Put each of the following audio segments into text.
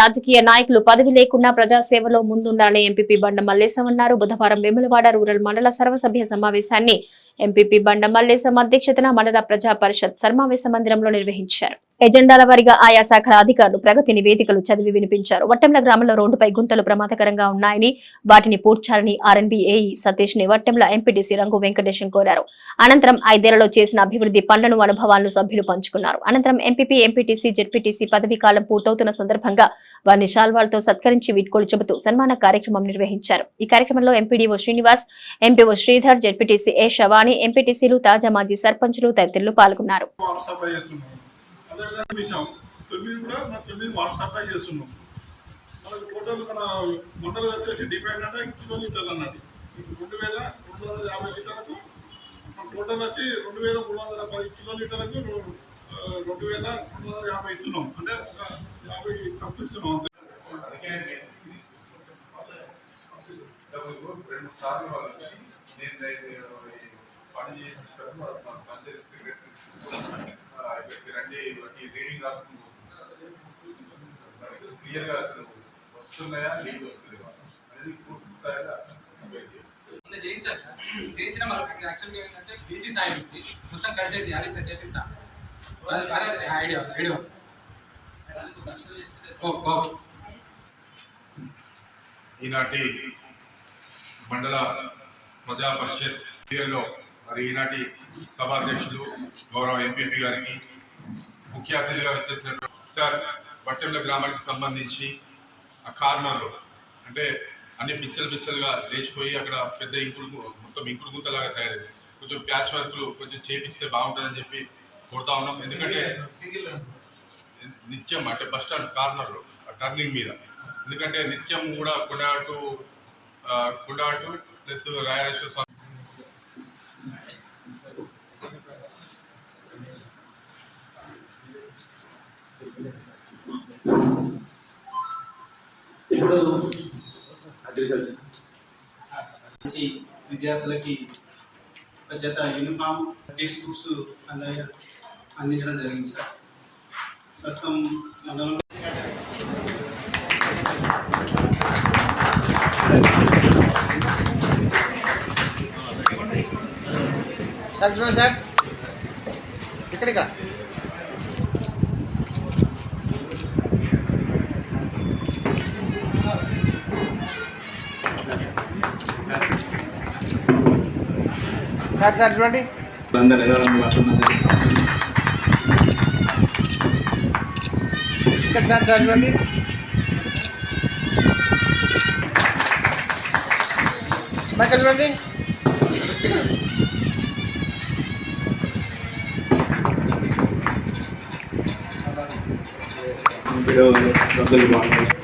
రాజకీయ నాయకులు పదవి లేకుండా ప్రజాసేవలో ముందుండాలని ఎంపీపీ బండ మల్లేశం అన్నారు. బుధవారం వేములవాడ రూరల్ మండల సర్వసభ్య సమావేశాన్ని ఎంపీపీ బండ మల్లేశం అధ్యక్షతన మండల ప్రజా పరిషత్ సమావేశ మందిరంలో నిర్వహించారు. ఎజెండాల వారిగా ఆయా శాఖల అధికారులు ప్రగతి నివేదికలు చదివి వినిపించారు. వట్టెంల గ్రామంలో రోడ్డుపై గుంతలు ప్రమాదకరంగా ఉన్నాయని వాటిని పూడ్చాలని ఆర్ఎన్బిఏఈ సతీష్ని వట్టెంల ఎంపీటీసీ రంగు వెంకటేశం కోరారు. అనంతరం ఐదేళ్ళలో చేసిన అభివృద్ధి పనులను అనుభవాలను సభ్యులు పంచుకున్నారు. అనంతరం ఎంపీపీ ఎంపీటీసీ జెడ్పీటీసీ పదవీ కాలం పూర్తవుతున్న సందర్భంగా వారిని శాల్వాలతో సత్కరించి వీడ్కోలు చెబుతూ సన్మాన కార్యక్రమం నిర్వహించారు. ఈ కార్యక్రమంలో MPDO Srinivas MPO Sridhar ZPTC A Shavani ఎంపీటీసీలు తాజా మాజీ సర్పంచ్లు తదితరులు పాల్గొన్నారు. అదేవిధంగా ఇచ్చాం తొమ్మిది కూడా మన తొమ్మిది వాటర్ సప్లై చేస్తున్నాం. మనకు టోటల్ మన మండలం వచ్చేసి డిపెండ్ అంటే కిలోమీటర్లు లీటర్లు ఇప్పుడు రెండు వేల రెండు వందల యాభై లీటర్లకు టోటల్ వచ్చి రెండు వేల మూడు వందల పది కిలోమీటర్లకు రెండు వేల రెండు వందల యాభై ఇస్తున్నాం. అంటే ఒక యాభై తక్కువ ఇస్తున్నాం రెండు సార్లు వాళ్ళు వచ్చి నేను పని చేయించాను మా పంచాయతీ సెక్రటరీ ఇక్కడికి రండి ఈ రీడింగ్ రాసుకుని క్లియర్గా అసలు వస్తున్నాయా నీళ్ళు వస్తున్నాయా అనేది పూర్తి స్థాయిలో వెయిట్ చేయాలి. మొన్న చేయించాను చేయించిన మనకి యాక్చువల్గా ఏంటంటే బీసీ సాయి ఉంది మొత్తం కట్ చేసి అది సెట్ చేపిస్తా అదే అదే ఐడియా ఐడియా ఓ ఓకే ఈనాటి మండల ప్రజా పరిషత్ లో మరి ఈనాటి సభాధ్యక్షులు గౌరవ ఎంపీపీ గారికి ముఖ్య అతిథిగా వచ్చేసిన సార్ బట్టెంల గ్రామానికి సంబంధించి ఆ కార్నర్లో అంటే అన్ని పిచ్చలు పిచ్చలుగా లేచిపోయి అక్కడ పెద్ద ఇంకుడు మొత్తం ఇంకుడు గుంతలాగా తయారైంది. కొంచెం ప్యాచ్ వర్క్లు కొంచెం చేపిస్తే బాగుంటుందని చెప్పి కోరుతా ఉన్నాం. ఎందుకంటే సింగిల్ నిత్యం అంటే బస్ స్టాండ్ కార్నర్లో టర్నింగ్ మీద. ఎందుకంటే నిత్యం కూడా కొండాటు కొండాటు ప్లస్ రాయరేశ్వర స్వామి ఇప్పుడు అగ్రికల్చర్ నుంచి విద్యార్థులకి ఒక జత యూనిఫామ్ టెక్స్ట్ బుక్స్ అంద- అందించడం జరిగింది సార్. ప్రస్తుతం సార్ చూడండి సార్. ఇక్కడ ఇక్కడ సార్ సార్ చూడండి? ఇక్కడ సార్ సార్ చూడండి. ఇక్కడ చూడండి. ఇప్పుడు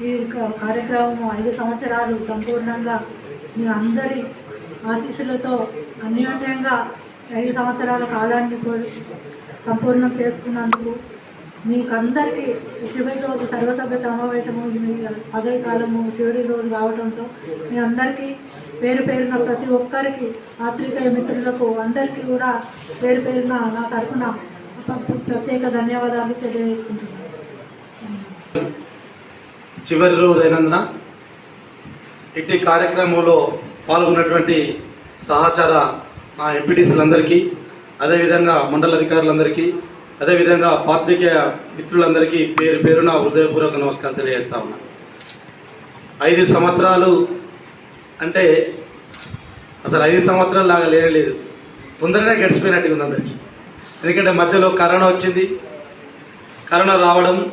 ఈ క- కార్యక్రమం ఐదు సంవత్సరాలు సంపూర్ణంగా మీ అందరి ఆశీస్సులతో అన్యోన్యంగా ఐదు సంవత్సరాల కాలాన్ని సంపూర్ణం చేసుకున్నందుకు మీకు అందరికీ చివరి రోజు సర్వసభ్య సమావేశము మీ పదవి కాలము చివరి రోజు కావడంతో మీ అందరికీ పేరు పేరున ప్రతి ఒక్కరికి ఆత్రికేయ మిత్రులకు అందరికీ కూడా పేరు పేరున నా తరఫున ప్రత్యేక ధన్యవాదాలు తెలియజేసుకుంటున్నాను. చివరి రోజైనందున ఇట్టి కార్యక్రమంలో పాల్గొన్నటువంటి సహచార నా ఎంపీటీసీలందరికీ అదేవిధంగా మండల అధికారులందరికీ అదేవిధంగా పాత్రికేయ మిత్రులందరికీ పేరు పేరున హృదయపూర్వక నమస్కారం తెలియజేస్తా ఉన్నా. ఐదు సంవత్సరాలు అంటే అసలు ఐదు సంవత్సరాలు లాగా లేనలేదు తొందరగా గడిచిపోయినట్టుగా ఉంది అందరికీ. ఎందుకంటే మధ్యలో కరోనా వచ్చింది. కరోనా రావడం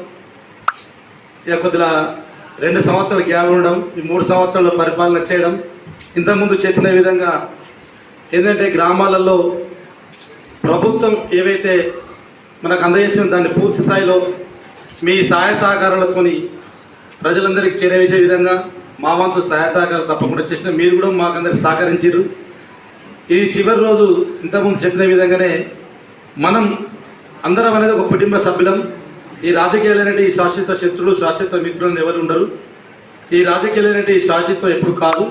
ఇక కొద్దిగా రెండు సంవత్సరాలు గ్యాప్ ఉండడం ఈ మూడు సంవత్సరాలు పరిపాలన చేయడం ఇంతకుముందు చెప్పిన విధంగా ఏంటంటే గ్రామాలలో ప్రభుత్వం ఏవైతే మనకు అందజేసిన దాన్ని పూర్తి స్థాయిలో మీ సహాయ సహకారాలతోని ప్రజలందరికీ చేరవేసే విధంగా మా వంతు సహాయ సహకారాలు తప్పకుండా చేసిన మీరు కూడా మాకందరికి సహకరించారు ఇది చివరి రోజు ఇంతకుముందు చెప్పిన విధంగానే మనం అందరం అనేది ఒక కుటుంబ సభ్యులం. ఈ రాజకీయాలు అనేవి శాశ్వత శత్రులు శాశ్వత మిత్రులను ఎవరు ఉండరు. ఈ రాజకీయాలు ఈ శాశ్వతం ఎప్పుడు కాదు.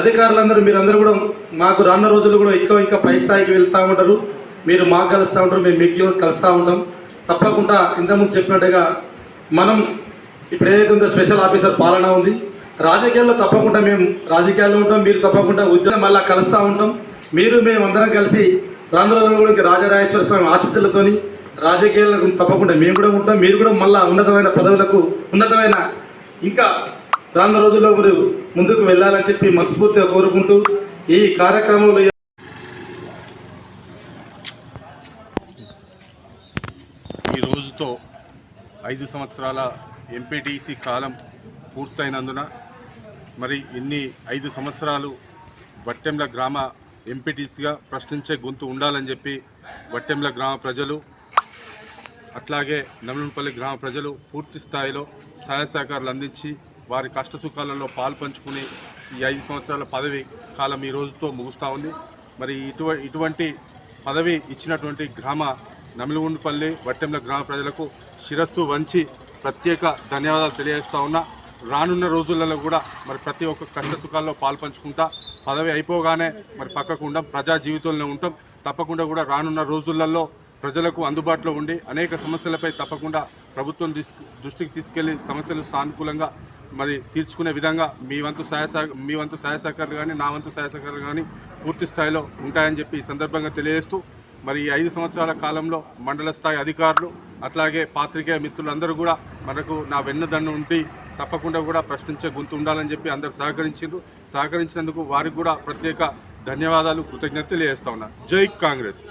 అధికారులందరూ మీరందరూ కూడా మాకు రాన్న రోజుల్లో కూడా ఇంకా ఇంకా పై స్థాయికి వెళ్తూ ఉంటారు. మీరు మాకు కలుస్తూ ఉంటారు మేము మీకు కలుస్తూ ఉంటాం. తప్పకుండా ఇంతకుముందు చెప్పినట్టుగా మనం ఇప్పుడు ఏదైతే ఉందో స్పెషల్ ఆఫీసర్ పాలన ఉంది. రాజకీయాల్లో తప్పకుండా మేము రాజకీయాల్లో ఉంటాం మీరు తప్పకుండా ఉద్యోగం మళ్ళీ కలుస్తూ ఉంటాం. మీరు మేము అందరం కలిసి రాను రోజుల్లో కూడా ఇంకా రాజరాజేశ్వర స్వామి ఆశీస్సులతోని రాజకీయాలకు తప్పకుండా మేము కూడా ఉంటాం మీరు కూడా మళ్ళా ఉన్నతమైన పదవులకు ఉన్నతమైన ఇంకా రానున్న రోజుల్లో మీరు ముందుకు వెళ్ళాలని చెప్పి మనస్ఫూర్తిగా కోరుకుంటూ ఈ కార్యక్రమంలో ఈ రోజుతో ఐదు సంవత్సరాల ఎంపీటీసీ కాలం పూర్తయినందున మరి ఇన్ని ఐదు సంవత్సరాలు వట్టెంల గ్రామ ఎంపీటీసీగా ప్రశ్నించే గొంతు ఉండాలని చెప్పి వట్టెంల గ్రామ ప్రజలు అట్లాగే నమలంపల్లి గ్రామ ప్రజలు పూర్తి స్థాయిలో సహాయ సహకారాలు అందించి వారి కష్ట సుఖాలలో పాలు పంచుకుని ఈ ఐదు సంవత్సరాల పదవి కాలం ఈ రోజుతో ముగుస్తూ ఉంది. మరి ఇటువ ఇటువంటి పదవి ఇచ్చినటువంటి గ్రామ నమిలిగుండుపల్లి వట్టెంల గ్రామ ప్రజలకు శిరస్సు వంచి ప్రత్యేక ధన్యవాదాలు తెలియజేస్తూ ఉన్నా. రానున్న రోజులలో కూడా మరి ప్రతి ఒక్క కష్ట సుఖాల్లో పాలు పంచుకుంటా. పదవి అయిపోగానే మరి పక్కకు ఉండం ప్రజా జీవితంలో ఉంటాం. తప్పకుండా కూడా రానున్న రోజులలో ప్రజలకు అందుబాటులో ఉండి అనేక సమస్యలపై తప్పకుండా ప్రభుత్వం దృష్టికి తీసుకెళ్ళి సమస్యలు సానుకూలంగా మరి తీర్చుకునే విధంగా మీ వంతు సహాయ మీ వంతు సహాయ సహకారాలు కానీ నా వంతు సహాయ సహకారాలు కానీ పూర్తి స్థాయిలో ఉంటాయని చెప్పి ఈ సందర్భంగా తెలియజేస్తూ మరి ఈ ఐదు సంవత్సరాల కాలంలో మండల స్థాయి అధికారులు అట్లాగే పాత్రికేయ మిత్రులందరూ కూడా మనకు నా వెన్నదన్ను ఉండి తప్పకుండా కూడా ప్రశ్నించే గొంతు ఉండాలని చెప్పి అందరు సహకరించారు సహకరించినందుకు వారికి కూడా ప్రత్యేక ధన్యవాదాలు కృతజ్ఞత తెలియజేస్తా ఉన్నా. జై కాంగ్రెస్!